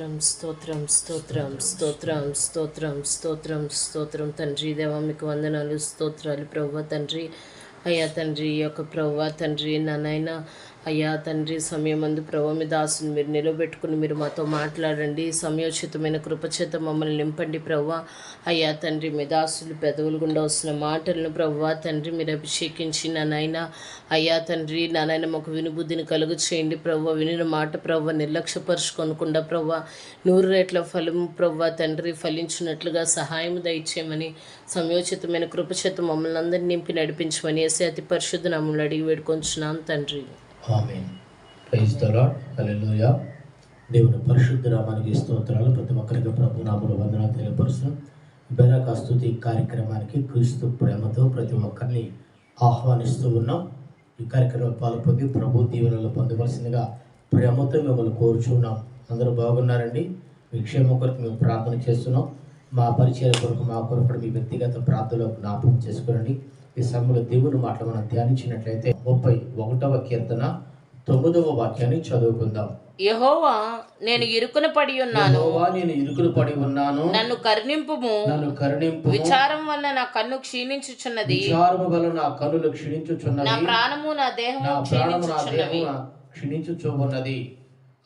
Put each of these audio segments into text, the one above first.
స్తోత్రం స్తోత్రం స్తోత్రం స్తోత్రం స్తోత్రం స్తోత్రం స్తోత్రం. తండ్రి దేవా మీకు వందనాలు స్తోత్రాలు. ప్రవ్వ తండ్రి అయ్యా తండ్రి యొక్క ప్రవ్వ తండ్రి నాయన అయ్యా తండ్రి సమయమందు ప్రభు మీ దాసుని మీరు నిలబెట్టుకుని మీరు మాతో మాట్లాడండి. సమయోచితమైన కృపచేత మమ్మల్ని నింపండి ప్రవ్వ అయ్యా తండ్రి మీ దాసులు పెదవులు గుండా వస్తున్న మాటలను ప్రవ్వ తండ్రి మీరు అభిషేకించి నాయన అయ్యా తండ్రి నాయన మాకు వినుబుద్ధిని కలుగు చేయండి ప్రవ్వ వినిన మాట ప్రవ్వ నిర్లక్ష్యపరుచుకొనకుండా ప్రవ్వ నూరు రేట్ల ఫలము ప్రవ్వ తండ్రి ఫలించినట్లుగా సహాయం దయచేయమని సమయోచితమైన కృపచేత మమ్మల్ని అందరినీ నింపి నడిపించమని వేసే అతి పరిశుద్ధ నమ్మల్ని అడిగి వేడుకొంచున్నాను తండ్రి. ఆమె ప్రైజ్ ద దేవుని పరిశుద్ధ నామానికి స్తోత్రాలు. ప్రతి ఒక్కరికి ప్రభు నామములు వందనాలు తెలియపరుస్తున్నాం. బెరక స్థుతి కార్యక్రమానికి క్రీస్తు ప్రేమతో ప్రతి ఒక్కరిని ఆహ్వానిస్తూ ఉన్నాం. ఈ కార్యక్రమం పాల్పొంది ప్రభు దీవెనలు పొందవలసిందిగా ప్రేమతో మిమ్మల్ని కోరుచున్నాం అందరూ బాగున్నారండి? మీ క్షేమం కొరకు మేము ప్రార్థన చేస్తున్నాం. మా పరిచయం కొరకు మా కొరకు మీ వ్యక్తిగత ప్రార్థనలో జ్ఞాపకం చేసుకోరండి. ఈ సమయంలో దేవుని మాటలు మనం ధ్యానించినట్లయితే ముప్పై ఒకటవ కీర్తన తొమ్మిదవ వాక్యాన్ని చదువుకుందాం. యహోవా నేను ఇరుకున పడి ఉన్నాను. నేను ఇరుకులు పడి ఉన్నాను. నన్ను కరుణింపుము. నన్ను కరుణింపు విచారం వల్ల నా కన్ను క్షీణించుచున్నది. విచారము వల్ల నా కనులు నా క్షీణించుచున్నది ప్రాణము నా ప్రాణము నా దేహము క్షీణించుచు ఉన్నది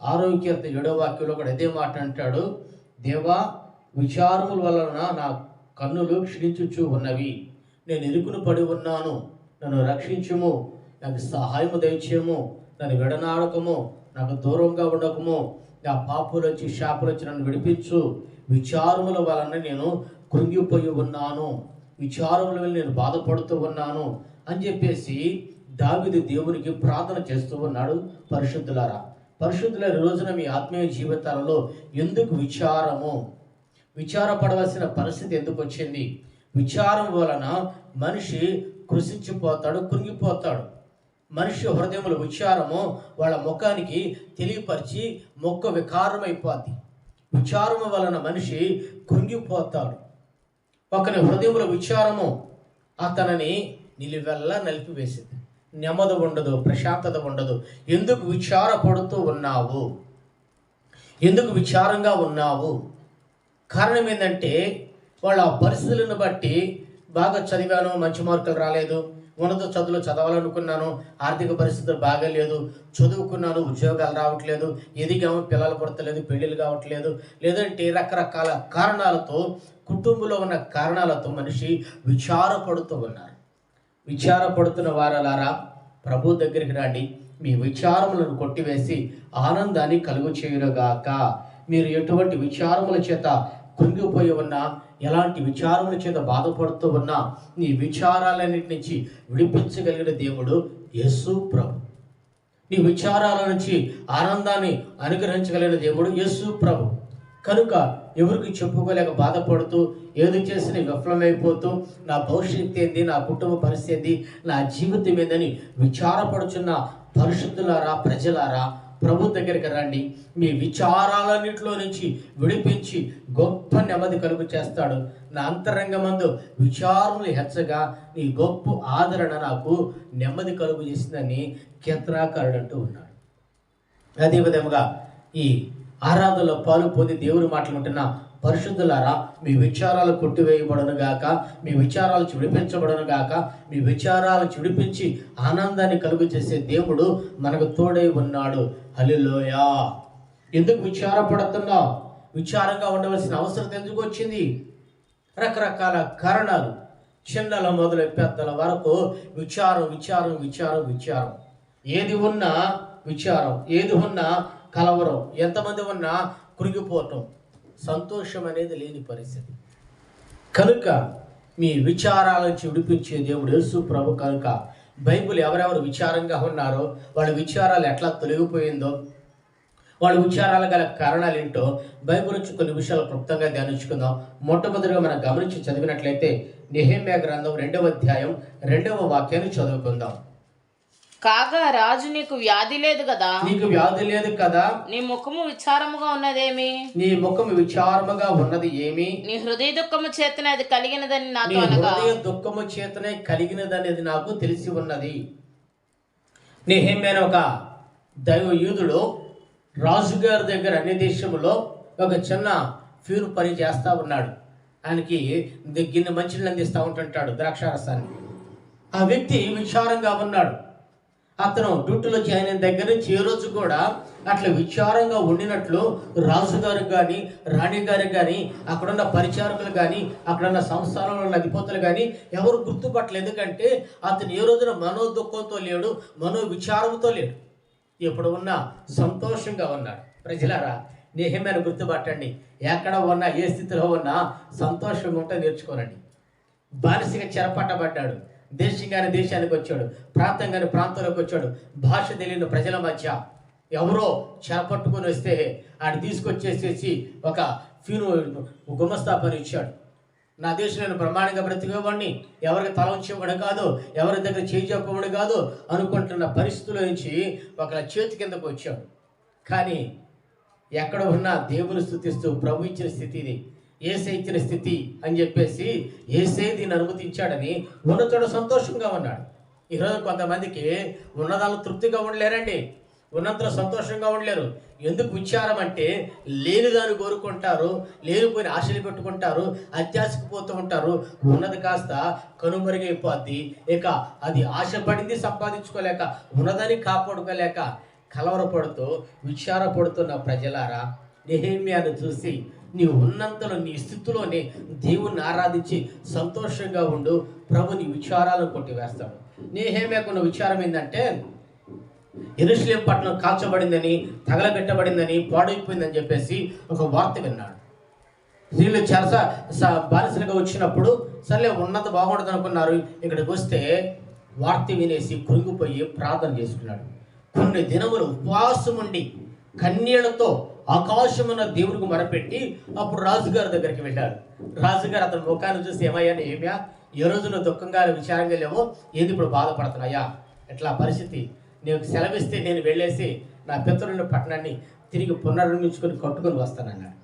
ఆరోగ్యత ఏడో వాక్యంలో కూడా అదే మాట అంటాడు. దేవా విచారముల వలన నా కన్నులు క్షీణించుచు ఉన్నవి నేను ఇరుకును పడి ఉన్నాను. నన్ను రక్షించము. నాకు సహాయము దయచేయము. నన్ను విడనాడకము. నాకు దూరంగా ఉండకము. నా పాపులొచ్చి వచ్చి నన్ను విడిపించు. విచారముల వలన నేను కృంగిపోయి ఉన్నాను. విచారముల వల్ల నేను బాధపడుతూ ఉన్నాను. అని చెప్పేసి దావిది దేవునికి ప్రార్థన చేస్తూ ఉన్నాడు పరిశుద్ధులారా. పరిశుద్ధుల రోజున మీ ఆత్మీయ జీవితాలలో ఎందుకు విచారము? విచారపడవలసిన పరిస్థితి ఎందుకు వచ్చింది? విచారం వలన మనిషి కృషించిపోతాడు కృంగిపోతాడు. మనిషి హృదయముల విచారము వాళ్ళ ముఖానికి తెలియపరిచి మొక్క వికారమైపోద్ది. విచారము వలన మనిషి కృంగిపోతాడు. ఒకని హృదయముల విచారము అతనిని నిలివెల్లా నలిపివేసింది. నెమ్మది ఉండదు ప్రశాంతత ఉండదు. ఎందుకు విచారపడుతూ ఉన్నావు? ఎందుకు విచారంగా ఉన్నావు? కారణం ఏంటంటే వాళ్ళ పరిస్థితులను బట్టి బాగా చదివాను మంచి మార్కులు రాలేదు. ఉన్నత చదువులు చదవాలనుకున్నాను. ఆర్థిక పరిస్థితులు బాగలేదు. చదువుకున్నాను ఉద్యోగాలు రావట్లేదు. ఎదిగాము పిల్లలు పుడతలేదు పెళ్ళిళ్ళు కావట్లేదు. లేదంటే రకరకాల కారణాలతో కుటుంబంలో ఉన్న కారణాలతో మనిషి విచారపడుతూ ఉన్నారు విచారపడుతున్న వారలారా ప్రభు దగ్గరికి రండి. మీ విచారములను కొట్టివేసి ఆనందాన్ని కలుగు చేయునుగాక. మీరు ఎటువంటి విచారముల చేత కృంగిపోయి ఉన్నా ఎలాంటి విచారముల చేత బాధపడుతూ ఉన్నా నీ విచారాలన్నిటి నుంచి విడిపించగలిగిన దేవుడు యేసు ప్రభు. నీ విచారాల నుంచి ఆనందాన్ని అనుగ్రహించగలిగిన దేవుడు యేసు ప్రభు. కనుక ఎవరికి చెప్పుకోలేక బాధపడుతూ ఏది చేసిన విఫలమైపోతూ నా భవిష్యత్తు ఏంది నా కుటుంబ పరిస్థితి నా జీవితం ఏందని విచారపడుచున్న పరిశుద్ధులారా ప్రజలారా ప్రభు దగ్గరికి రండి. మీ విచారాలన్నింటిలో నుంచి విడిపించి గొప్ప నెమ్మది కలుగు చేస్తాడు. నా అంతరంగమందు విచారములు హెచ్చగా నీ గొప్ప ఆదరణ నాకు నెమ్మది కలుగు చేసిందని కీర్తనాకారుడు అంటూ ఉన్నాడు. అదేవిధముగా ఈ ఆరాధనలో పాలు పొంది దేవుని మాటలు ఉంటున్న పరిశుద్ధులారా మీ విచారాలు కొట్టివేయబడను గాక మీ విచారాలు చుడిపించబడను గాక మీ విచారాలు చుడిపించి ఆనందాన్ని కలుగు చేసే దేవుడు మనకు తోడై ఉన్నాడు. హలిలోయా ఎందుకు విచారపడుతున్నావు? విచారంగా ఉండవలసిన అవసరం ఎందుకు వచ్చింది? రకరకాల కారణాలు. చిన్నల మొదలు పెద్దల వరకు విచారం విచారం విచారం విచారం. ఏది ఉన్నా విచారం ఏది ఉన్నా కలవరం. ఎంతమంది ఉన్నా కురిగిపోవటం. సంతోషం అనేది లేని పరిస్థితి. కనుక మీ విచారాల నుంచి విడిపించే దేవుడు యేసు ప్రభు కనుక బైబిల్ ఎవరెవరు విచారంగా ఉన్నారో వాళ్ళ విచారాలు ఎట్లా తొలగిపోయిందో వాళ్ళ విచారాలు గల కారణాలు ఏంటో బైబుల్ నుంచి కొన్ని విషయాలు క్లుప్తంగా ధ్యానించుకుందాం. మొట్టమొదటిగా మనం గమనించి చదివినట్లయితే నెహేమ్యా గ్రంథం రెండవ అధ్యాయం రెండవ వాక్యాన్ని చదువుకుందాం. కాగా రాజు నీకు వ్యాధి లేదు కదా? నీకు వ్యాధి లేదు కదా? నీ ముఖము విచారముగా ఉన్నదేమి? నీ ముఖం విచారముగా ఉన్నది ఏమి? నీ హృదయ దుఃఖము చేతనే అది కలిగినదని నీ నాతో అనగా. హృదయ దుఃఖము చేతనే కలిగినదనేది నాకు తెలిసి ఉన్నది. నెహేమ్యా అనే ఒక దైవ యూదుడు రాజుగారి దగ్గర అన్ని దేశములో ఒక చిన్న ఫ్యూర్ పని చేస్తూ ఉన్నాడు. ఆయనకి గిన్నె మంచినీళ్ళు అందిస్తూ ఉంటుంటాడు ద్రాక్షారసాన్ని ఆ వ్యక్తి విచారంగా ఉన్నాడు. అతను డ్యూటీలో జాయిన్ అయిన దగ్గర నుంచి ఏ రోజు కూడా అట్లా విచారంగా ఉండినట్లు రాజుగారు కానీ రాణి గారు కానీ అక్కడున్న పరిచారకులు కానీ అక్కడున్న సంస్థానంలో ఉన్న అధిపతులు కానీ ఎవరు గుర్తుపట్టలేదు. ఎందుకంటే అతను ఏ రోజున మనో దుఃఖంతో లేడు మనో విచారంతో లేడు. ఇప్పుడు ఉన్న సంతోషంగా ఉన్నాడు. ప్రజలారా నేహమైన గుర్తుపట్టండి. ఎక్కడ ఉన్నా ఏ స్థితిలో ఉన్నా సంతోషంగా ఉంటే నేర్చుకోనండి. బానిసగా చెరపట్టబడ్డాడు. దేశంగానే దేశానికి వచ్చాడు. ప్రాంతంగానే ప్రాంతంలోకి వచ్చాడు. భాష తెలియని ప్రజల మధ్య ఎవరో చేపట్టుకొని వస్తే ఆడు తీసుకొచ్చేసేసి ఒక ఫీను గుమస్తా పని ఇచ్చాడు. నా దేశంలో ప్రమాణంగా బ్రతికేవాడిని ఎవరికి తల ఉంచేవాడు కాదు ఎవరి దగ్గర చేయి చెప్పవాడు కాదు అనుకుంటున్న పరిస్థితుల నుంచి ఒక చేతి కిందకు వచ్చాడు. కానీ ఎక్కడ ఉన్నా దేవుని స్థుతిస్తూ ప్రభు ఇచ్చిన స్థితి ఇది. ఏసే ఇచ్చిన స్థితి అని చెప్పేసి ఏసే దీన్ని అనుమతించాడని ఉన్నతోడు సంతోషంగా ఉన్నాడు. ఈరోజు కొంతమందికి ఉన్నదాలు తృప్తిగా ఉండలేరండి. ఉన్నంతలో సంతోషంగా ఉండలేరు. ఎందుకు విచారం అంటే లేనిదాన్ని కోరుకుంటారు లేనిపోయిన ఆశలు పెట్టుకుంటారు అత్యాశకు పోతూ ఉంటారు. ఉన్నది కాస్త కనుమరుగైపోద్ది ఇక అది ఆశపడింది సంపాదించుకోలేక ఉన్నదని కాపాడుకోలేక కలవరపడుతూ విచారపడుతున్న ప్రజలారా నెహేమియాను చూసి నీ ఉన్నంతలో నీ స్థితిలోనే దేవుణ్ణి ఆరాధించి సంతోషంగా ఉండు. ప్రభు నీ విచారాలను కొట్టివేస్తాడు. నేహేమియాకున్న విచారం ఏంటంటే ఎరుశ్లేం పట్టణం కాల్చబడిందని తగలబెట్టబడిందని పాడైపోయిందని చెప్పేసి ఒక వార్త విన్నాడు. స్త్రీలు చాలా స- బానిసలుగా వచ్చినప్పుడు సర్లే ఉన్నత బాగుండదు అనుకున్నారు. ఇక్కడికి వస్తే వార్త వినేసి కృంగిపోయి ప్రార్థన చేసుకున్నాడు. కొన్ని దినములు ఉపవాసం ఉండి కన్నీళ్ళతో ఆకాశమున్న దేవుడికి మొరపెట్టి అప్పుడు రాజుగారి దగ్గరికి వెళ్ళారు రాజుగారు అతని ముఖాన్ని చూసి ఏమయ్యా ఏమయ్యా ఏ రోజు నువ్వు దుఃఖంగా విచారంగా లేవో. ఏది ఇప్పుడు బాధపడుతున్నాయా? ఎట్లా పరిస్థితి? నీకు సెలవిస్తే నేను వెళ్ళేసి నా పితరుని పట్టణాన్ని తిరిగి పునర్నిర్మించుకొని కట్టుకొని వస్తానన్నాడు.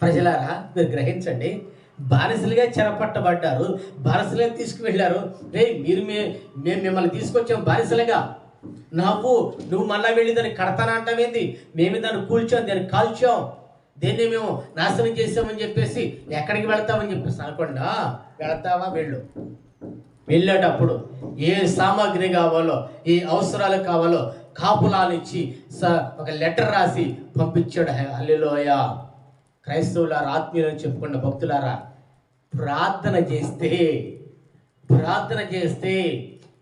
ప్రజలారా మీరు గ్రహించండి. బానిసలుగా చెరపట్టబడ్డారు. బానిసలుగా తీసుకువెళ్ళారు. రే మీరు మే మేము మిమ్మల్ని తీసుకొచ్చాం బానిసలుగా. నాకు నువ్వు మళ్ళా వెళ్ళి దాన్ని కడతానంటావేంది మేము దాన్ని కూల్చాం దాన్ని కాల్చాం. దీన్ని మేము నాశనం చేసామని చెప్పేసి ఎక్కడికి వెళ్తామని చెప్పేసి అనకుండా వెళతావా వెళ్ళు. వెళ్ళేటప్పుడు ఏ సామాగ్రి కావాలో ఏ అవసరాలు కావాలో కాపులానిచ్చి స ఒక లెటర్ రాసి పంపించాడు. అల్లెలోయ క్రైస్తవులారా ఆత్మీయులు చెప్పుకున్న భక్తులారా ప్రార్థన చేస్తే ప్రార్థన చేస్తే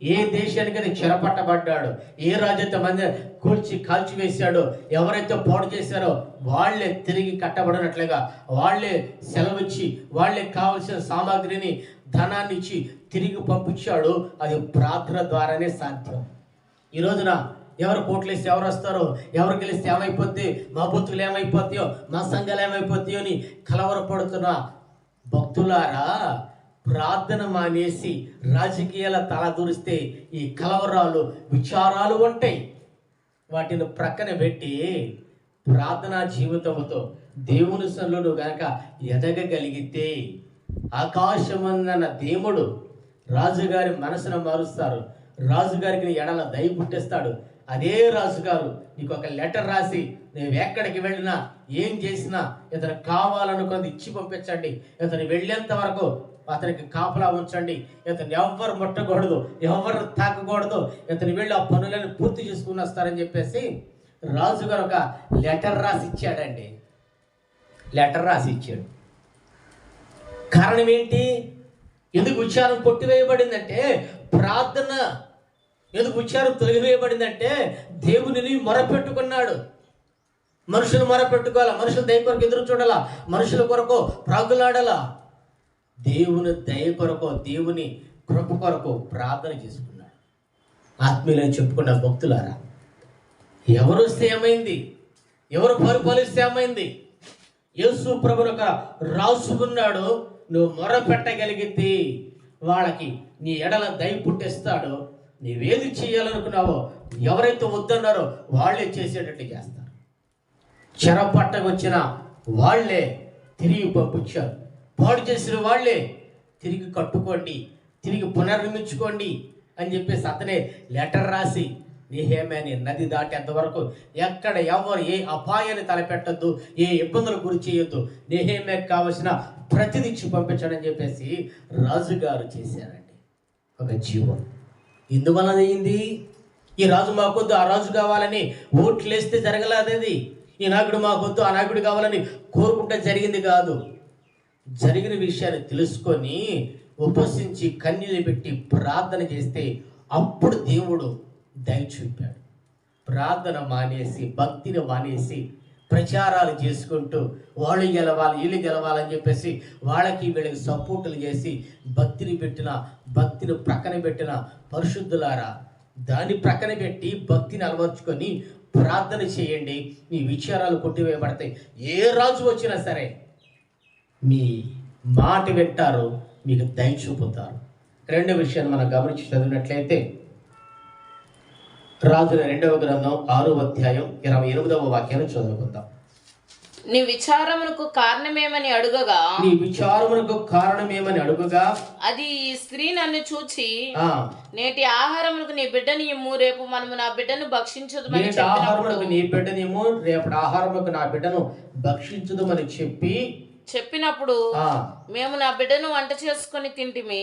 ఏ దేశానికైతే చెరపట్టబడ్డాడు? ఏ రాజ్యత మంది కూల్చి కాల్చివేశాడో ఎవరైతే పోటు చేశారో వాళ్ళే తిరిగి కట్టబడినట్లుగా వాళ్ళే సెలవిచ్చి వాళ్ళే కావలసిన సామాగ్రిని ధనాన్ని ఇచ్చి తిరిగి పంపించాడు. అది ప్రార్థన ద్వారానే సాధ్యం. ఈ రోజున ఎవరు కోట్లు వేస్తే ఎవరు వస్తారో? ఎవరు గెలిస్తే ఏమైపోద్ది? మా బొత్తులు ఏమైపోతాయో మా సంఘాలు ఏమైపోతాయో అని కలవరపడుతున్న భక్తులారా ప్రార్థన మానేసి రాజకీయాల తలదూరిస్తే ఈ కలవరాలు విచారాలు ఉంటాయి. వాటిని ప్రక్కన పెట్టి ప్రార్థనా జీవితంతో దేవుని సన్నులు గనక ఎదగగలిగితే ఆకాశమందన దేవుడు రాజుగారి మనసును మారుస్తారు రాజుగారికి ఎడల దయ పుట్టిస్తాడు. అదే రాజుగారు నీకు ఒక లెటర్ రాసి నువ్వు ఎక్కడికి వెళ్ళినా ఏం చేసినా ఇతను కావాలనుకున్నది ఇచ్చి పంపించండి. ఇతను వెళ్ళేంత వరకు అతనికి కాపలా ఉంచండి. ఇతను ఎవ్వరు ముట్టకూడదు ఎవరు తాకకూడదు. ఇతను వెళ్ళి ఆ పనులను పూర్తి చేసుకుని వస్తారని చెప్పేసి రాజుగారు ఒక లెటర్ రాసి ఇచ్చాడండి లెటర్ రాసి ఇచ్చాడు కారణం ఏంటి? ఎందుకు ఉచ్చారం కొట్టివేయబడిందంటే ప్రార్థన ఎందుకు ఉచ్చారం తొలగివేయబడిందంటే దేవునిని మొరపెట్టుకున్నాడు. మనుషులు మొరపెట్టుకోవాలా? మనుషుల దయ కొరకు ఎదురు చూడాలా? మనుషుల కొరకు ప్రాగులాడాలా? దేవుని దయ కొరకు దేవుని కృప కొరకు ప్రార్థన చేసుకున్నాడు. ఆత్మీయులని చెప్పుకున్న భక్తులారా ఎవరు వస్తే ఏమైంది? ఎవరు పరిపాలిస్తే ఏమైంది? యేసు ప్రభుని ఒక రాసుకున్నాడు నువ్వు మొర పెట్టగలిగితే వాళ్ళకి నీ ఎడల దయ పుట్టిస్తాడు. నీవేది చేయాలనుకున్నావో ఎవరైతే వద్దన్నారో వాళ్ళే చేసేటట్టు చేస్తారు. చెరపట్టకొచ్చిన వాళ్ళే వాళ్ళే తిరిగి పంపించారు. పాడు చేసిన వాళ్ళే తిరిగి కట్టుకోండి తిరిగి పునర్నిర్మించుకోండి అని చెప్పేసి అతనే లెటర్ రాసి నిహేమని నది దాటేంత వరకు ఎక్కడ ఎవరు ఏ అపాయాన్ని తలపెట్టద్దు ఏ ఇబ్బందులు గురి చేయొద్దు నిహేమకి కావలసిన ప్రతిది పంపించడని పంపించడం చెప్పేసి రాజుగారు చేశారండి. ఒక జీవం. ఎందువలన అయింది ఈ రాజు మాకొద్దు ఆ రాజు కావాలని ఓట్లు వేస్తే జరగలేదది? ఈ నాయకుడు మాకొద్దు ఆ నాయకుడు కావాలని కోరుకుంటే జరిగింది కాదు. జరిగిన విషయాన్ని తెలుసుకొని ఉపసించి కన్నీళ్ళు పెట్టి ప్రార్థన చేస్తే అప్పుడు దేవుడు దయ చూపాడు. ప్రార్థన మానేసి భక్తిని మానేసి ప్రచారాలు చేసుకుంటూ వాళ్ళు గెలవాలి వీళ్ళు గెలవాలని చెప్పేసి వాళ్ళకి వీళ్ళకి సపోర్టులు చేసి భక్తిని పెట్టిన భక్తిని ప్రక్కన పెట్టిన పరిశుద్ధులారా దాన్ని ప్రక్కన పెట్టి భక్తిని అలవర్చుకొని ప్రార్థన చేయండి. మీ విచారాలు కొట్టివేయబడతాయి. ఏ రాజు వచ్చినా సరే మీ మాట వింటారు మీకు దయ చూపుతారు. రెండో విషయాన్ని మనం గమనించి చదివినట్లయితే రాజుల రెండవ గ్రంథం ఆరో అధ్యాయం ఇరవై ఎనిమిదవ వాక్యాన్ని చదువుకుందాం. నీ విచారమునకు కారణమేమని అడుగగా? నీ విచారమునకు కారణమేమని అడుగుగా? అది స్త్రీ నన్ను చూచి నేటి ఆహారమునకు నీ బిడ్డని ఇమ్ము రేపు మనము నా బిడ్డను నేటి చెప్పినప్పుడు ఆహారమునకు నీ బిడ్డనేమో రేపటి ఆహారమునకు నా బిడ్డను భక్షించదుమని చెప్పి చెప్పినప్పుడు మేము నా బిడ్డను వంట చేసుకొని తింటిమి.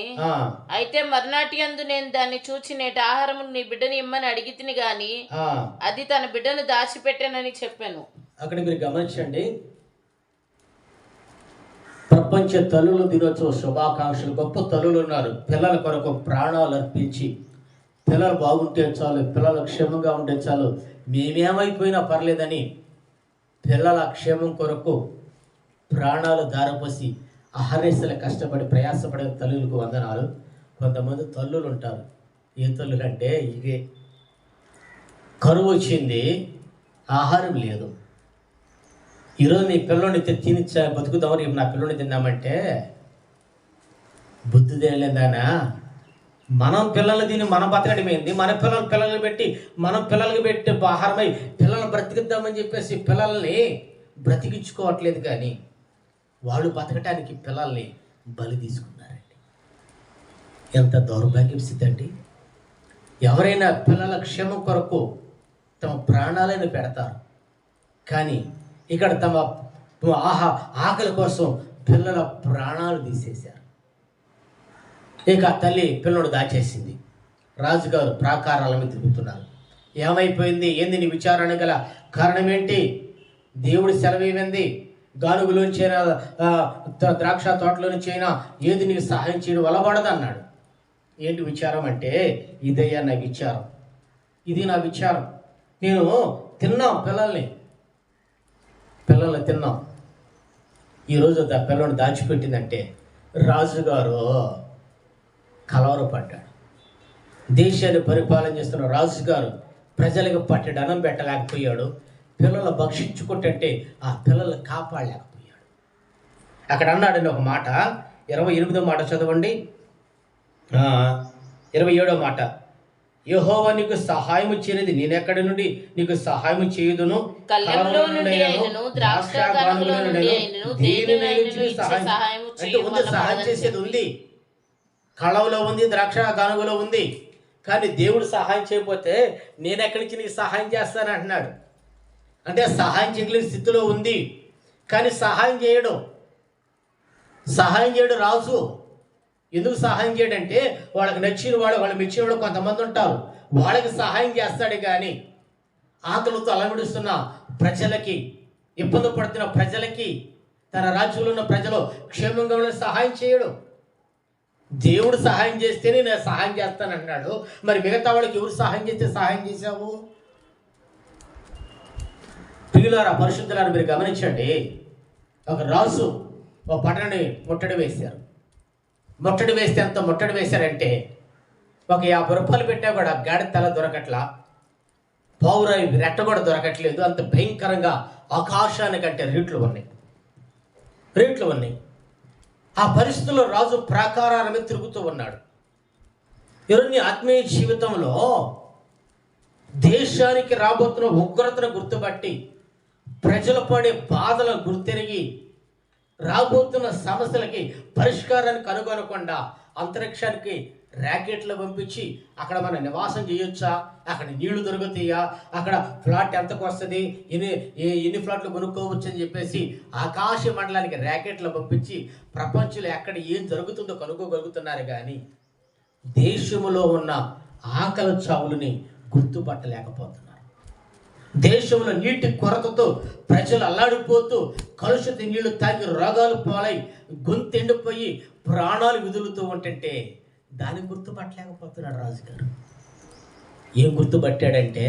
అయితే మర్నాటి అందు నేను దాన్ని చూచి నేటి ఆహారము నీ బిడ్డని ఇమ్మని అడిగి తిని గాని అది తన బిడ్డను దాచిపెట్టానని చెప్పాను. అక్కడ మీరు గమనించండి. ప్రపంచ తల్లుల దినోత్సవ శుభాకాంక్షలు. గొప్ప తల్లులు ఉన్నారు. పిల్లల కొరకు ప్రాణాలు అర్పించి పిల్లలు బాగుంటే చాలు పిల్లలు క్షేమంగా ఉంటే చాలు. మేమేమైపోయినా పర్లేదని పిల్లల క్షేమం కొరకు ప్రాణాలు దారపోసి అహర్నిశలు కష్టపడి ప్రయాసపడే తల్లులకు వందనాలు. కొంతమంది తల్లులు ఉంటారు. ఏ తల్లులు అంటే ఇవే. కరువు వచ్చింది ఆహారం లేదు. ఈరోజు నీ పిల్లని తిని బతుకుదాం రేపు నా పిల్లని తిన్నామంటే బుద్ధి తేలేదానా? మనం పిల్లలు తిని మనం బతకడం మన పిల్లలు పిల్లలు పెట్టి మనం పిల్లలకి పెట్టి ఆహారమై పిల్లల్ని బ్రతికిద్దామని చెప్పేసి పిల్లల్ని బ్రతికించుకోవట్లేదు కానీ వాళ్ళు బతకటానికి పిల్లల్ని బలి తీసుకున్నారండి. ఎంత దౌర్భాగ్యం స్థితి అండి ఎవరైనా పిల్లల క్షేమం కొరకు తమ ప్రాణాలను పెడతారు. కానీ ఇక్కడ తమ ఆహా ఆకలి కోసం పిల్లల ప్రాణాలు తీసేశారు. ఇక తల్లి పిల్లడు దాచేసింది. రాజుగారు ప్రాకారాల మీద తిరుగుతున్నారు. ఏమైపోయింది? ఏంది నీ విచారణ గల కారణం ఏంటి? దేవుడి సెలవేమైంది గానుగులోంచైనా ద్రాక్ష ద- ద్రాక్ష తోటలోంచైనా ఏది నీకు సహాయం చేయడం వలబడదు అన్నాడు. ఏంటి విచారం అంటే ఇదయ్యా నా విచారం. ఇది నా విచారం. నేను తిన్నాం పిల్లల్ని. పిల్లల్ని తిన్నాం. ఈరోజు దా పిల్లని దాచిపెట్టిందంటే రాజుగారు కలవరపడ్డాడు. దేశాన్ని పరిపాలన చేస్తున్న రాజుగారు ప్రజలకు పట్టెడు అన్నం పెట్టలేకపోయాడు. పిల్లలు భక్షించుకుంటే ఆ పిల్లలు కాపాడలేకపోయాడు. అక్కడ అన్నాడండి ఒక మాట. ఇరవై ఎనిమిదో మాట చదవండి. ఇరవై ఏడో మాట. యెహోవా నీకు సహాయము చేయనిది. నేనెక్కడి నుండి నీకు సహాయము చేయుదును? సహాయం చేసేది ఉంది. కళవులో ఉంది ద్రాక్ష గానుగులో ఉంది. కానీ దేవుడు సహాయం చేయకపోతే నేను ఎక్కడి నుంచి నీకు సహాయం చేస్తాను అంటున్నాడు. అంటే సహాయం చేయలేని స్థితిలో ఉంది. కానీ సహాయం చేయడం. సహాయం చేయడం రాజు. ఎందుకు సహాయం చేయడంటే వాళ్ళకి నచ్చిన వాడు వాళ్ళు మెచ్చిన వాడు కొంతమంది ఉంటారు. వాళ్ళకి సహాయం చేస్తాడు కానీ ఆకలితో అలవిడుస్తున్న ప్రజలకి ఇబ్బంది పడుతున్న ప్రజలకి తన రాజ్యంలో ఉన్న ప్రజలు క్షేమంగా ఉండే సహాయం చేయడు. దేవుడు సహాయం చేస్తేనే నేను సహాయం చేస్తాను అన్నాడు. మరి మిగతా వాళ్ళకి ఎవరు సహాయం చేస్తే సహాయం చేశావు? ప్రియులారా పరిశుద్ధులారా మీరు గమనించండి. ఒక రాజు ఒక పట్టణాన్ని ముట్టడి వేశారు. ముట్టడి వేస్తే ఎంత ముట్టడి వేశారంటే ఒక యాభై రూపాయలు పెట్టా కూడా గాడి తల దొరకట్లా పౌరవి రెట్ట కూడా దొరకట్లేదు అంత భయంకరంగా ఆకాశానికంటే రేట్లు ఉన్నాయి. రేట్లు ఉన్నాయి. ఆ పరిస్థితుల్లో రాజు ప్రాకారాల మీద తిరుగుతూ ఉన్నాడు. ఈరోజు ఆత్మీయ జీవితంలో దేశానికి రాబోతున్న ఉగ్రతను గుర్తుపట్టి ప్రజలు పడే బాధలను గుర్తెరిగి రాబోతున్న సమస్యలకి పరిష్కారాన్ని కనుగొనకుండా అంతరిక్షానికి ర్యాకెట్లు పంపించి అక్కడ మన నివాసం చేయొచ్చా? అక్కడ నీళ్ళు దొరుకుతాయా? అక్కడ ఫ్లాట్ ఎంతకు వస్తుంది? ఎన్ని ఎన్ని ఫ్లాట్లు కొనుక్కోవచ్చు అని చెప్పేసి ఆకాశ మండలానికి ర్యాకెట్లు పంపించి ప్రపంచంలో ఎక్కడ ఏం జరుగుతుందో కనుక్కోగలుగుతున్నారు కానీ దేశంలో ఉన్న ఆకలి చావులని గుర్తుపట్టలేకపోతున్నారు దేశంలో నీటి కొరతతో ప్రజలు అల్లాడిపోతూ కలుషిత నీళ్ళు తాగి రోగాలు పాలై గొంతెండిపోయి ప్రాణాలు విదులుతూ ఉంటుంటే దాన్ని గుర్తుపట్టలేకపోతున్నాడు రాజుగారు. ఏం గుర్తుపట్టాడంటే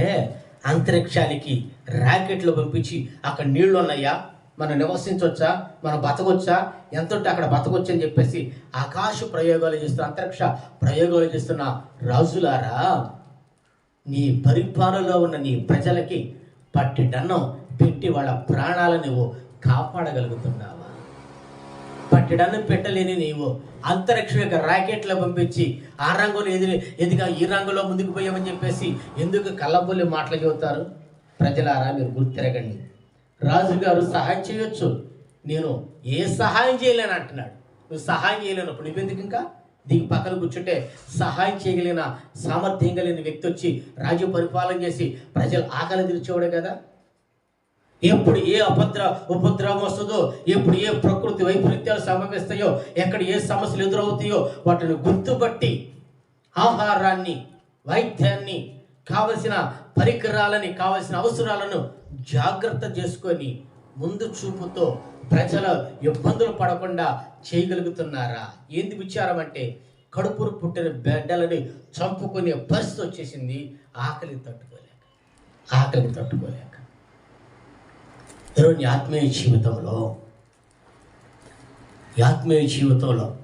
అంతరిక్షానికి రాకెట్లు పంపించి అక్కడ నీళ్ళు ఉన్నాయా? మనం నివసించవచ్చా మనం బతకొచ్చా? ఎంత ఉంటే అక్కడ బతకొచ్చు అని చెప్పేసి ఆకాశ ప్రయోగాలు చేస్తున్న అంతరిక్ష ప్రయోగాలు చేస్తున్న రాజులారా నీ పరిపాలనలో ఉన్న నీ ప్రజలకి పట్టిడన్నం పెట్టి వాళ్ళ ప్రాణాలను నువ్వు కాపాడగలుగుతున్నావా? పట్టిడన్నం పెట్టలేని నీవు అంతరిక్షం యొక్క రాకెట్లు పంపించి ఆ రంగులో ఎదురు ఎదిగా ఈ రంగులో ముందుకు పోయామని చెప్పేసి ఎందుకు కళ్ళబొల్లి మాటలు చెబుతారు? ప్రజలారా మీరు గుర్తిరగండి. రాజుగారు సహాయం చేయొచ్చు. నేను ఏ సహాయం చేయలేను అంటున్నాడు. నువ్వు సహాయం చేయలేనప్పుడు నువ్వెందుకు ఇంకా? దీని పక్కన కూర్చుంటే సహాయం చేయగలిగిన సామర్థ్యం కలిగిన వ్యక్తి వచ్చి రాజ్య పరిపాలన చేసి ప్రజలు ఆకలి తీర్చేవాడే కదా? ఎప్పుడు ఏ అభద్ర ఉపద్రవం వస్తుందో ఎప్పుడు ఏ ప్రకృతి వైపరీత్యాలు సంభవిస్తాయో ఎక్కడ ఏ సమస్యలు ఎదురవుతాయో వాటిని గుర్తుపట్టి ఆహారాన్ని వైద్యాన్ని కావలసిన పరికరాలని కావలసిన అవసరాలను జాగ్రత్త చేసుకొని ముందు చూపుతో ప్రజలు ఇబ్బందులు పడకుండా చేయగలుగుతున్నారా? ఏంది విచారం అంటే కడుపును పుట్టిన బిడ్డలని చంపుకునే పరిస్థితి వచ్చేసింది. ఆకలి తట్టుకోలేక. ఆకలి తట్టుకోలేక. ఈరోజు ఆత్మీయ జీవితంలో ఆత్మీయ జీవితంలో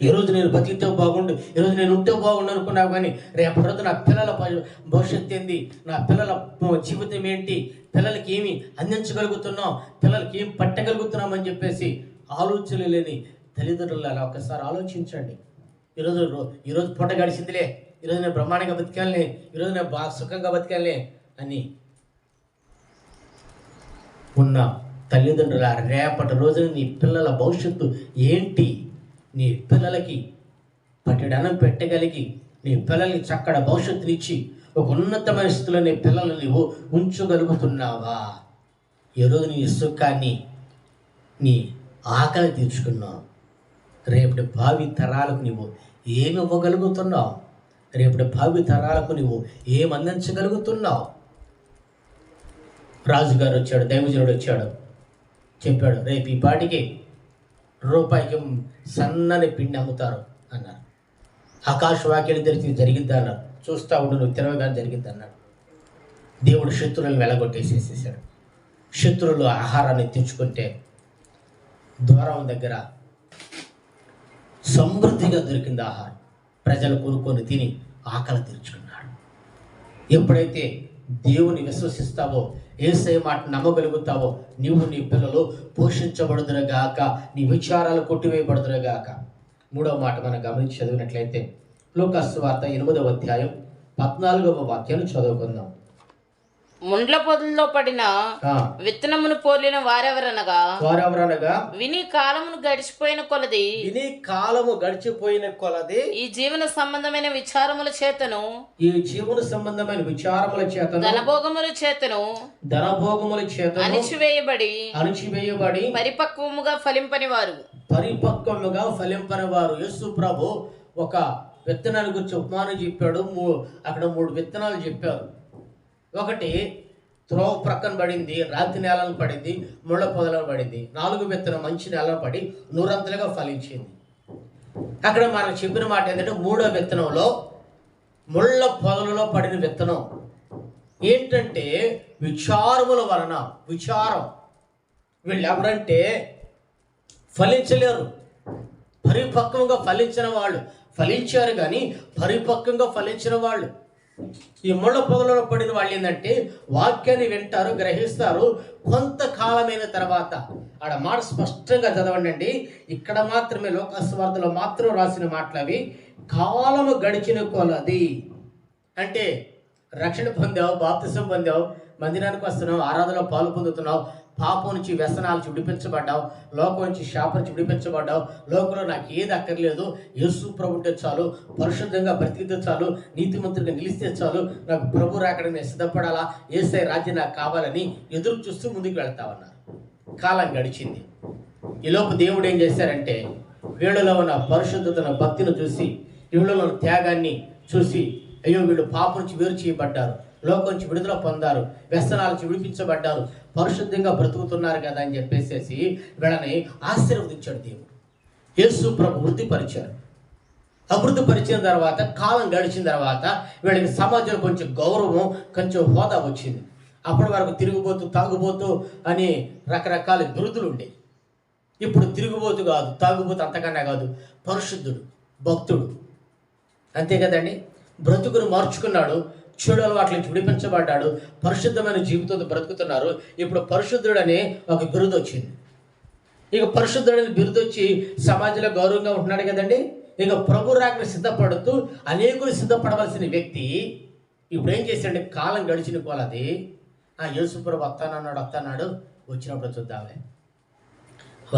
ఈరోజు నేను బతికితే బాగుండు ఈరోజు నేను ఉంటే బాగుండు అనుకున్నావు కానీ రేపు రోజు నా పిల్లల భవిష్యత్తు ఏంది? నా పిల్లల జీవితం ఏంటి? పిల్లలకి ఏమి అందించగలుగుతున్నాం పిల్లలకి ఏం పట్టగలుగుతున్నాం అని చెప్పేసి ఆలోచనలు లేని తల్లిదండ్రులు అలా ఒకసారి ఆలోచించండి. ఈరోజు ఈరోజు పూట గడిచిందిలే ఈరోజు నేను బ్రహ్మాండంగా బతికాలే ఈరోజు నేను బాగా సుఖంగా బతికాలే అని ఉన్న తల్లిదండ్రుల రేపటి రోజున నీ పిల్లల భవిష్యత్తు ఏంటి? నీ పిల్లలకి పట్టడనం పెట్టగలిగి నీ పిల్లలకి చక్కడ భవిష్యత్తునిచ్చి ఒక ఉన్నతమైన స్థితిలో నీ పిల్లలు నీవు ఉంచగలుగుతున్నావా? ఈరోజు నీ సుఖాన్ని నీ ఆకలి తీర్చుకున్నావు. రేపటి భావి తరాలకు నీవు ఏమి ఇవ్వగలుగుతున్నావు? రేపటి భావి తరాలకు నువ్వు ఏం అందించగలుగుతున్నావు? రాజుగారు వచ్చాడు దైవజనుడు వచ్చాడు. చెప్పాడు రేపు ఈ పాటికి రూపాయికి సన్నని పిండి అమ్ముతారు అన్నారు. ఆకాశ వాక్యాలు తెరిచి జరిగింది అన్నారు. చూస్తూ ఉండు నువ్వు తెరవగానే అన్నాడు. దేవుడు శత్రువులను వెలగొట్టేసేసేసాడు. శత్రువులు ఆహారాన్ని తెచ్చుకుంటే ద్వారం దగ్గర సమృద్ధిగా దొరికింది ఆహారం. ప్రజలు కొనుక్కొని తిని ఆకలి తీర్చుకున్నాడు. ఎప్పుడైతే దేవుని విశ్వసిస్తావో ఏసే మాట నమ్మగలుగుతావో నీవు నీ పిల్లలు పోషించబడుదురుగాక నీ విచారాలు కొట్టివేయబడుదురుగాక. మూడవ మాట మనం గమనించి చదివినట్లయితే లోకాసు వార్త ఎనిమిదవ అధ్యాయం పద్నాలుగవ వాక్యాన్ని చదువుకుందాం. ముండ్ల పొదల్లో పడిన విత్తనమును పోలిన వారెవరనగా? వారెవరనగా? విని కాలమును గడిచిపోయిన కొలది. ఇది కాలము గడిచిపోయిన కొలది. ఈ జీవన సంబంధమైన విచారముల చేతను ఈ జీవన సంబంధమైన విచారముల చేతను ధనభోగముల చేతను ధనభోగముల చేతను అణిచివేయబడి అణిచివేయబడి పరిపక్వముగా ఫలింపని వారు పరిపక్వముగా ఫలింపని వారు యేసు ప్రభు ఒక విత్తనాల గురించి ఉపమానం చెప్పాడు. అక్కడ మూడు విత్తనాలు చెప్పారు. ఒకటి త్రోవ ప్రక్కన పడింది రాతి నేలను పడింది ముళ్ళ పొదలను పడింది. నాలుగు విత్తనం మంచి నేలను పడి నూరంతలుగా ఫలించింది. అక్కడ మనకు చెప్పిన మాట ఏంటంటే మూడో విత్తనంలో ముళ్ళ పొదలలో పడిన విత్తనం ఏంటంటే విచారముల వలన విచారం. వీళ్ళు ఎవరంటే ఫలించలేరు. పరిపక్వంగా ఫలించిన వాళ్ళు. ఫలించారు కానీ పరిపక్వంగా ఫలించిన వాళ్ళు. ఈ ముళ్ళ పొదలలో పడిన వాళ్ళు ఏంటంటే వాక్యాన్ని వింటారు గ్రహిస్తారు. కొంతకాలమైన తర్వాత ఆడ మాట స్పష్టంగా చదవండి అండి. ఇక్కడ మాత్రమే లోకస్వార్థలో మాత్రం రాసిన మాటలు అవి కాలము గడిచిన కొలది. అంటే రక్షణ పొందావు బాప్తిసం పొందావు మందిరానికి వస్తున్నావు ఆరాధనలో పాలు పొందుతున్నావు పాపం నుంచి వ్యసనాల నుంచి విడిపించబడ్డావు లోకం నుంచి శాప నుంచి విడిపించబడ్డావు. లోకంలో నాకు ఏది అక్కర్లేదు యేసు ప్రభు చాలు పరిశుద్ధంగా బ్రతికితే చాలు నీతిమంతుడిగా నిలిస్తే చాలు నాకు ప్రభు రాకడానికి నేను సిద్ధపడాలా ఏసై రాజ్యం నాకు కావాలని ఎదురు చూస్తూ ముందుకు వెళ్తామన్నారు కాలం గడిచింది. ఈలోపు దేవుడు ఏం చేశారంటే వీళ్ళలో ఉన్న పరిశుద్ధతను భక్తిని చూసి వీళ్ళలో ఉన్న త్యాగాన్ని చూసి అయ్యో వీళ్ళు పాప నుంచి వేరు చేయబడ్డారు లోకం నుంచి విడుదల పొందారు వ్యసనాల నుంచి విడిపించబడ్డారు పరిశుద్ధంగా బ్రతుకుతున్నారు కదా అని చెప్పేసేసి వీళ్ళని ఆశీర్వదించాడు దేవుడు. యేసు ప్రభు వృద్ధిపరిచారు. అభివృద్ధిపరిచిన తర్వాత కాలం గడిచిన తర్వాత వీళ్ళకి సమాజంలో కొంచెం గౌరవం కొంచెం హోదా వచ్చింది. అప్పటి వరకు తిరుగుబోతూ తాగుబోతూ అని రకరకాల బిరుదులు ఉండేవి. ఇప్పుడు తిరుగుబోతు కాదు తాగుబోతు అంతకన్నా కాదు పరిశుద్ధుడు భక్తుడు. అంతే కదండి? బ్రతుకును మార్చుకున్నాడు చెడు అలవాట్ల నుంచి విడిపించబడ్డాడు. పరిశుద్ధమైన జీవితంతో బ్రతుకుతున్నారు. ఇప్పుడు పరిశుద్ధుడనే ఒక బిరుదు వచ్చింది ఇక పరిశుద్ధుడని బిరుదు వచ్చి సమాజంలో గౌరవంగా ఉంటున్నాడు కదండి. ఇక ప్రభు రాకని సిద్ధపడుతూ అనేకులు సిద్ధపడవలసిన వ్యక్తి ఇప్పుడు ఏం చేశాడు కాలం గడిచిన కొలది. ఆ యేసుప్రభు వస్తానన్నాడు వస్తానాడు వచ్చినప్పుడు చూద్దాంలే.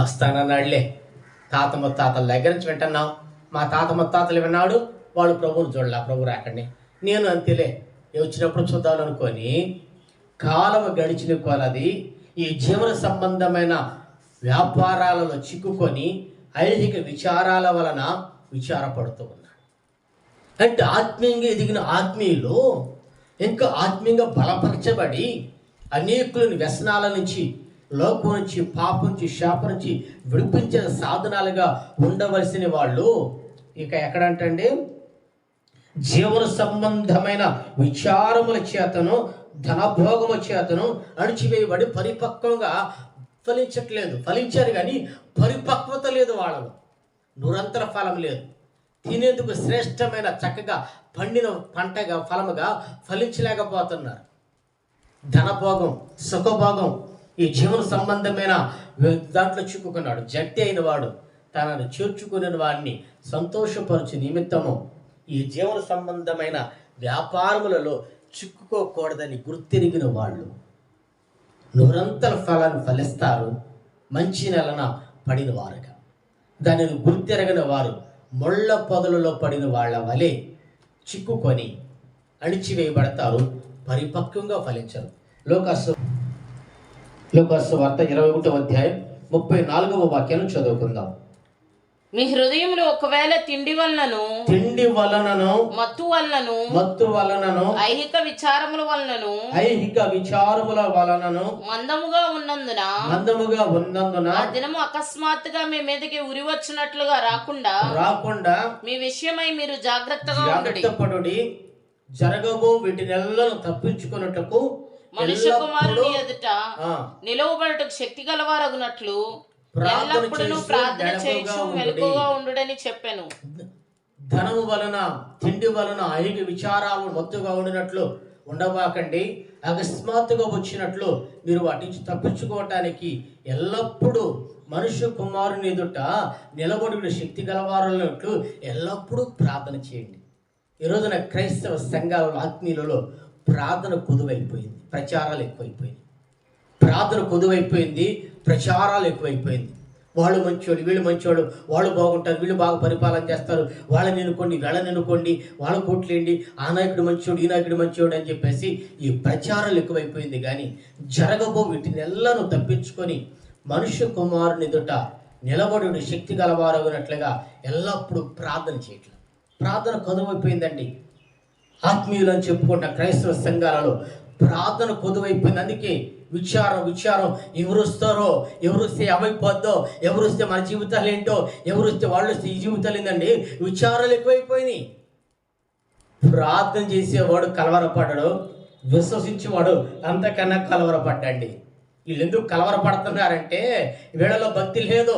వస్తానన్నాడులే. తాత ముత్తాతల దగ్గర నుంచి వింటున్నాం. మా తాత ముత్తాతలు విన్నాడు. వాళ్ళు ప్రభువుని చూడలే ప్రభు రాకండి నేను అంతేలే. వచ్చినప్పుడు చూద్దాం అనుకొని కాలం గడిచిన కొలది ఈ జీవన సంబంధమైన వ్యాపారాలలో చిక్కుకొని ఐహిక విచారాల వలన విచారపడుతూ ఉన్నాడు. అంటే ఆత్మీయంగా ఎదిగిన ఆత్మీయులు ఇంకా ఆత్మీయంగా బలపరచబడి అనేకులను వ్యసనాల నుంచి లోపం నుంచి పాపం నుంచి శాపం నుంచి విడిపించిన సాధనాలుగా ఉండవలసిన వాళ్ళు ఇక ఎక్కడంటండి? జీవన సంబంధమైన విచారముల చేతను ధనభోగము చేతను అణిచివేయబడి పరిపక్వంగా ఫలించట్లేదు. ఫలించారు కానీ పరిపక్వత లేదు వాళ్ళలో. నిరంతర ఫలం లేదు. తినేందుకు శ్రేష్టమైన చక్కగా పండిన పంటగా ఫలముగా ఫలించలేకపోతున్నారు. ధనభోగం సుఖభోగం ఈ జీవన సంబంధమైన దాంట్లో చిక్కుకున్నాడు. జట్టి అయిన వాడు తనను చేర్చుకుని వాడిని సంతోషపరచు నిమిత్తము ఈ జీవన సంబంధమైన వ్యాపారములలో చిక్కుకోకూడదని గుర్తిరిగిన వాళ్ళు నిరంతర ఫలాన్ని ఫలిస్తారు మంచి నెలన పడిన వారుగా దానిని గుర్తెరగని వారు ముళ్ళ పొదలలో పడిన వాళ్ళ వలె చిక్కుకొని అణిచివేయబడతారు పరిపక్వంగా ఫలించరు. లోకాసు లోకాసు వార్త ఇరవై ఒకటో అధ్యాయం ముప్పై నాలుగవ వాక్యాన్ని చదువుకుందాం. మీ హృదయములు ఒకవేళ తిండి వలనను తిండి వలనను మత్తు వలనను మత్తు వలనను ఐహిక విచారముల వలనను ఐహిక విచారముల వలనను మందముగా ఉన్నందున మందముగా ఉన్నందున ఆ దినము అకస్మాత్తుగా మీ మీదకి ఉరి వచ్చినట్లుగా రాకుండా రాకుండా మీ విషయమై మీరు జాగ్రత్తగా ఉండండి. జరగబో వీటినెల్లను తప్పించుకున్నట్టుకు మనుష్య కుమారుని ఎల్లప్పుడూ ఎదుట నిలవబడటకు శక్తి గలవారగునట్లు ఎల్లప్పుడూ ప్రార్థన మెలకువగా చేయొచ్చు ఉండుడి. మెలకుగా ఉండుడని చెప్పాను. ధనము వలన తిండి వలన ఐహిక విచారాలు మత్తుగా ఉండినట్లు ఉండబాకండి. అకస్మాత్తుగా వచ్చినట్లు మీరు వాటి నుంచి తప్పించుకోవటానికి ఎల్లప్పుడూ మనుష్య కుమారుని ఎదుట నిలబడి శక్తి గలవారున్నట్లు ఎల్లప్పుడూ ప్రార్థన చేయండి. ఈ రోజున క్రైస్తవ సంఘాలలో ఆత్మీయులలో ప్రార్థన కొదువైపోయింది ప్రచారాలు ఎక్కువైపోయింది ప్రార్థన కొదువైపోయింది ప్రచారాలు ఎక్కువైపోయింది. వాళ్ళు మంచోడు వీళ్ళు మంచోడు వాళ్ళు బాగుంటారు వీళ్ళు బాగా పరిపాలన చేస్తారు వాళ్ళని ఎన్నుకోండి వీళ్ళని ఎన్నుకోండి వాళ్ళ కోట్లేండి ఆ నాయకుడు మంచోడు ఈ నాయకుడు మంచోడు అని చెప్పేసి ఈ ప్రచారాలు ఎక్కువైపోయింది. కానీ జరగబో వీటిని ఎల్లను తప్పించుకొని మనుష్య కుమారుని ఎదుట నిలబడి శక్తి గలవారగినట్లుగా ఎల్లప్పుడూ ప్రార్థన చేయట్లేదు. ప్రార్థన కొదువైపోయిందండి. ఆత్మీయులు అని చెప్పుకుంటున్న క్రైస్తవ సంఘాలలో ప్రార్థన కొదువైపోయింది. అందుకే విచారం విచారం. ఎవరు వస్తారో ఎవరు వస్తే ఏమైపోద్దో ఎవరు వస్తే మన జీవితాలు ఏంటో ఎవరు వస్తే వాళ్ళు వస్తే ఈ జీవితాలు ఏందండి విచారాలు ఎక్కువైపోయినాయి. ప్రార్థన చేసేవాడు కలవరపడ్డాడు విశ్వసించేవాడు అంతకన్నా కలవరపడ్డండి వీళ్ళు ఎందుకు కలవరపడుతున్నారంటే వీళ్ళలో భక్తి లేదు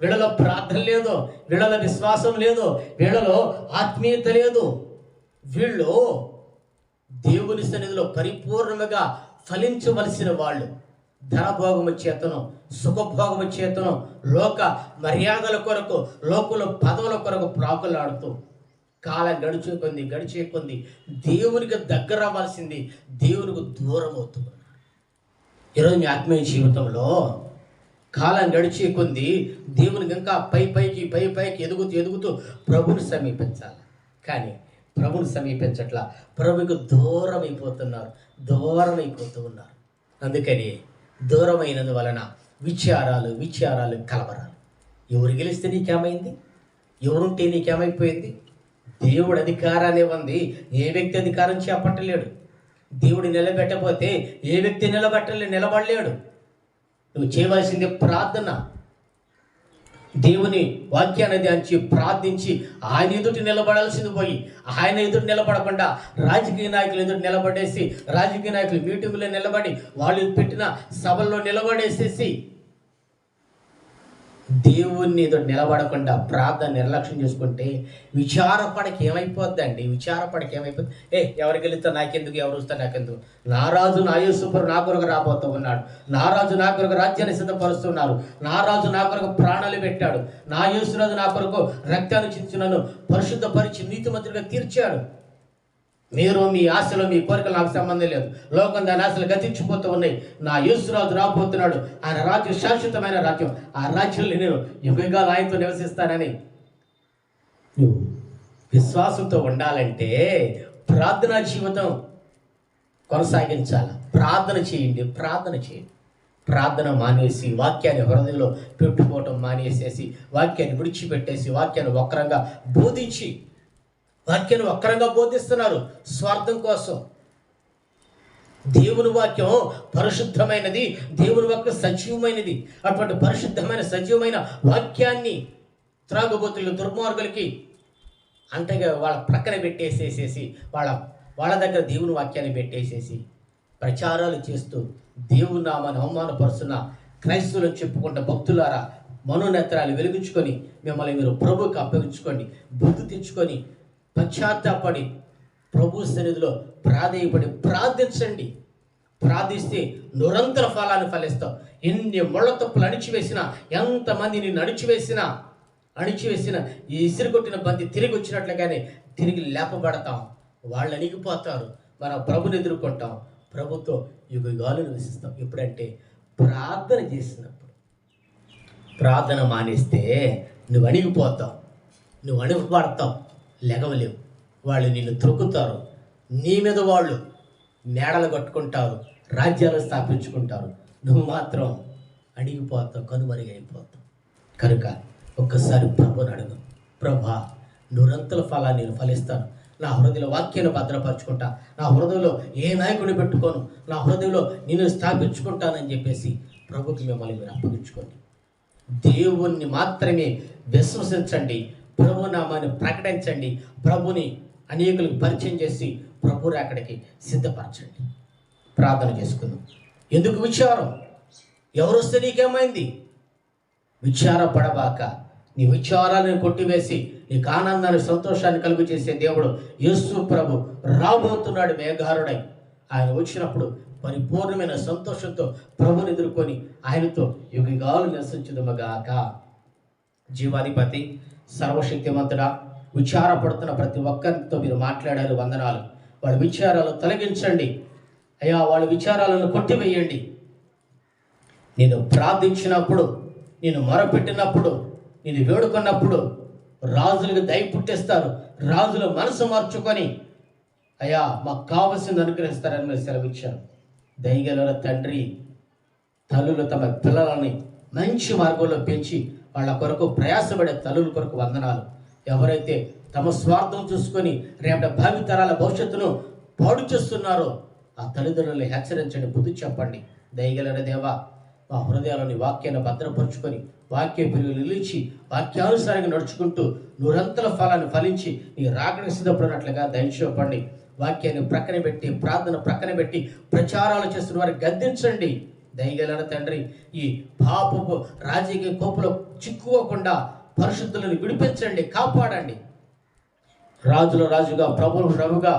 వీళ్ళలో ప్రార్థన లేదు వీళ్ళలో విశ్వాసం లేదు వీళ్ళలో ఆత్మీయత లేదు. వీళ్ళు దేవుని సన్నిధిలో పరిపూర్ణంగా ఫలించవలసిన వాళ్ళు. ధనభోగము చేతను సుఖభోగము చేతను లోక మర్యాదల కొరకు లోకుల పదవుల కొరకు ప్రాకులాడుతూ కాలం గడిచే కొంది గడిచే కొంది దేవునికి దగ్గర అవ్వాల్సింది దేవునికి దూరం అవుతుంది. ఈరోజు మీ ఆత్మీయ జీవితంలో కాలం గడిచే కొంది దేవునికి ఇంకా పై పైకి పై పైకి ఎదుగుతూ ఎదుగుతూ ప్రభుని సమీపించాలి. కానీ ప్రభుని సమీపించట్లా. ప్రభుకి దూరం అయిపోతున్నారు దూరమైపోతూ ఉన్నారు. అందుకని దూరమైనందు వలన విచారాలు విచారాలు కలవరాలు ఎవరు గెలిస్తే నీకేమైంది? ఎవరుంటే నీకేమైపోయింది? దేవుడు అధికారాన్ని ఉంది ఏ వ్యక్తి అధికారం చేపట్టలేడు. దేవుడు నిలబెట్టకపోతే ఏ వ్యక్తి నిలబెట్టలే నిలబడలేడు. నువ్వు చేయవలసింది ప్రార్థన. దేవుని వాక్యాన్ని ధ్యానించి ప్రార్థించి ఆయన ఎదుటి నిలబడాల్సింది పోయి ఆయన ఎదుటి నిలబడకుండా రాజకీయ నాయకులు ఎదుటి నిలబడేసి రాజకీయ నాయకులు మీటింగులో నిలబడి వాళ్ళు పెట్టిన సభల్లో నిలబడేసేసి దేవుణ్ణి ఏదో నిలబడకుండా ప్రార్థన నిర్లక్ష్యం చేసుకుంటే విచారపడకి ఏమైపోద్దండి? విచారపడకి ఏమైపోద్ది? ఏ ఎవరికి వెళితే నాకెందుకు? ఎవరు వస్తే నాకెందుకు? నా రాజు నా యేసుపరు నా కొరకు రాబోతూ ఉన్నాడు. నా రాజు నా కొరకు రాజ్యాన్ని సిద్ధపరుస్తున్నారు నా రాజు నా కొరకు ప్రాణాలు పెట్టాడు. నా యేసురాజు నా కొరకు రక్తాన్ని చించునను పరిశుద్ధపరిచి నీతిమంతుడిగా తీర్చాడు. మీరు మీ ఆశలు మీ కోరికలు నాకు సంబంధం లేదు. లోకం దాని ఆశలు గతించిపోతూ ఉన్నాయి. నా యేసురాజు రాబోతున్నాడు. ఆయన రాజ్యం శాశ్వతమైన రాజ్యం. ఆ రాజ్యంలో నేను యుగంగా ఆయనతో నివసిస్తానని. నువ్వు విశ్వాసంతో ఉండాలంటే ప్రార్థనా జీవితం కొనసాగించాలి. ప్రార్థన చేయండి ప్రార్థన చేయండి. ప్రార్థన మానేసి వాక్యాన్ని హృదయంలో పెట్టుకోవటం మానేసేసి వాక్యాన్ని విడిచిపెట్టేసి వాక్యాన్ని వక్రంగా బోధించి వాక్యాన్ని వక్రంగా బోధిస్తున్నారు. స్వార్థం కోసం. దేవుని వాక్యం పరిశుద్ధమైనది. దేవుని వాక్యం సజీవమైనది. అటువంటి పరిశుద్ధమైన సజీవమైన వాక్యాన్ని త్రాగుబోతులు దుర్మార్గులకి అంతగా వాళ్ళ ప్రక్కన పెట్టేసేసేసి వాళ్ళ వాళ్ళ దగ్గర దేవుని వాక్యాన్ని పెట్టేసేసి ప్రచారాలు చేస్తూ దేవుని నామాన్ని అవమానపరుస్తున్న క్రైస్తవులను చెప్పుకుంటే భక్తులారా మనోనేత్రాలు వెలిగించుకొని మిమ్మల్ని మీరు ప్రభుకి అప్పగించుకోండి బుద్ధి తెచ్చుకొని పశ్చాత్తాపడి ప్రభు సన్నిధిలో ప్రాధేయపడి ప్రార్థించండి. ప్రార్థిస్తే నిరంతర ఫలాన్ని ఫలిస్తావు. ఎన్ని ముళ్ళ తప్పులు అణిచివేసినా ఎంతమంది నిన్ను అణిచివేసినా అణిచివేసిన ఈ ఇసిరికొట్టిన బంతి తిరిగి వచ్చినట్లుగానే తిరిగి లేపబడతాం. వాళ్ళు అణిగిపోతారు. మనం ప్రభుని ఎదుర్కొంటాం. ప్రభుతో యుగాలు నివసిస్తాం. ఎప్పుడంటే ప్రార్థన చేసినప్పుడు. ప్రార్థన మానేస్తే నువ్వు అణిగిపోతావు. నువ్వు అణిగిపడతావు లెగవలేవు. వాళ్ళు నిన్ను త్రొక్కుతారు నీ మీద వాళ్ళు మేడలు కట్టుకుంటారు. రాజ్యాలు స్థాపించుకుంటారు. నువ్వు మాత్రం అణిగిపోతావు కనుమరుగైపోతావు కనుక ఒక్కసారి ప్రభుని అడుగు. ప్రభా నిరంతర ఫలాన్ని నేను ఫలిస్తాను. నా హృదయలో వాక్యాన్ని భద్రపరచుకుంటా. నా హృదయంలో ఏ నాయకుడిని పెట్టుకోను. నా హృదయంలో నేను స్థాపించుకుంటానని చెప్పేసి ప్రభుకి మిమ్మల్ని మీరు అప్పగించుకోండి. దేవుణ్ణి మాత్రమే విశ్వసించండి. ప్రభు నామాన్ని ప్రకటించండి. ప్రభుని అనేకులకు పరిచయం చేసి ప్రభు అక్కడికి సిద్ధపరచండి. ప్రార్థన చేసుకుందాం. ఎందుకు విచారం? ఎవరు వస్తే నీకేమైంది? విచారపడబాక. నీ విచారాలను కొట్టివేసి నీకు ఆనందాన్ని సంతోషాన్ని కలుగు చేసే దేవుడు యేసు ప్రభు రాబోతున్నాడు మేఘారుడై. ఆయన వచ్చినప్పుడు పరిపూర్ణమైన సంతోషంతో ప్రభుని ఎదుర్కొని ఆయనతో యుగాలు నివసించదుమగాక జీవాధిపతి సర్వశక్తివంతుడా విచారపడుతున్న ప్రతి ఒక్కరితో మీరు మాట్లాడారు వందనాలు. వాళ్ళ విచారాలు తొలగించండి. అయ్యా వాళ్ళ విచారాలను కొట్టివేయండి. నేను ప్రార్థించినప్పుడు నేను మొరపెట్టినప్పుడు నేను వేడుకున్నప్పుడు రాజులకు దయ పుట్టిస్తారు. రాజుల మనసు మార్చుకొని అయ్యా మాకు కావలసింది అనుగ్రహిస్తారని మీరు సెలవిచ్చారు. దయగల తండ్రి తల్లులు తమ పిల్లలని మంచి మార్గంలో పెంచి వాళ్ళ కొరకు ప్రయాసపడే తల్లుల కొరకు వందనాలు. ఎవరైతే తమ స్వార్థం చూసుకొని రేపటి భావితరాల భవిష్యత్తును పాడు చేస్తున్నారో ఆ తల్లిదండ్రులను హెచ్చరించండి బుద్ధి చెప్పండి. దయగలన దేవా మా హృదయాలని వాక్యాన్ని భద్రపరుచుకొని వాక్య పిలువలు నిలిచి వాక్యానుసారంగా నడుచుకుంటూ నూరంతల ఫలాన్ని ఫలించి నీ రాకడ సిద్ధపడినట్లుగా దయచేపండి వాక్యాన్ని ప్రక్కన పెట్టి ప్రార్థన ప్రక్కన పెట్టి ప్రచారాలు చేస్తున్న వారిని గద్దించండి. దయగలన తండ్రి ఈ పాపపు రాజకీయ కోపలో చిక్కుకోకుండా పరిశుద్ధులను విడిపించండి కాపాడండి. రాజుల రాజుగా ప్రభుల ప్రభుగా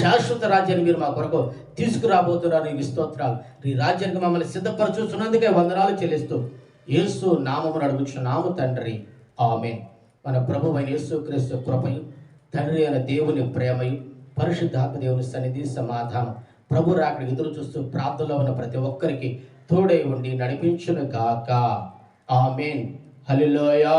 శాశ్వత రాజ్యాన్ని మీరు మా కొరకు తీసుకురాబోతున్నారు ఈ స్తోత్రాలు. ఈ రాజ్యానికి మమ్మల్ని సిద్ధపరచుతున్నందుకే వందనాలు చెల్లిస్తూ యేసు నామమును అడుగుచున్నాము తండ్రి. ఆమె మన ప్రభు అయిన యేసు క్రీస్తు కృపయు తండ్రి అయిన దేవుని ప్రేమయు పరిశుద్ధాత్మ దేవుని సన్నిధి సమాధానం. ప్రభు రాకడికి ఎదురు చూస్తూ ప్రార్థనలో ఉన్న ప్రతి ఒక్కరికి తోడై ఉండి నడిపించును గాక. ఆమెన్. హలిలోయా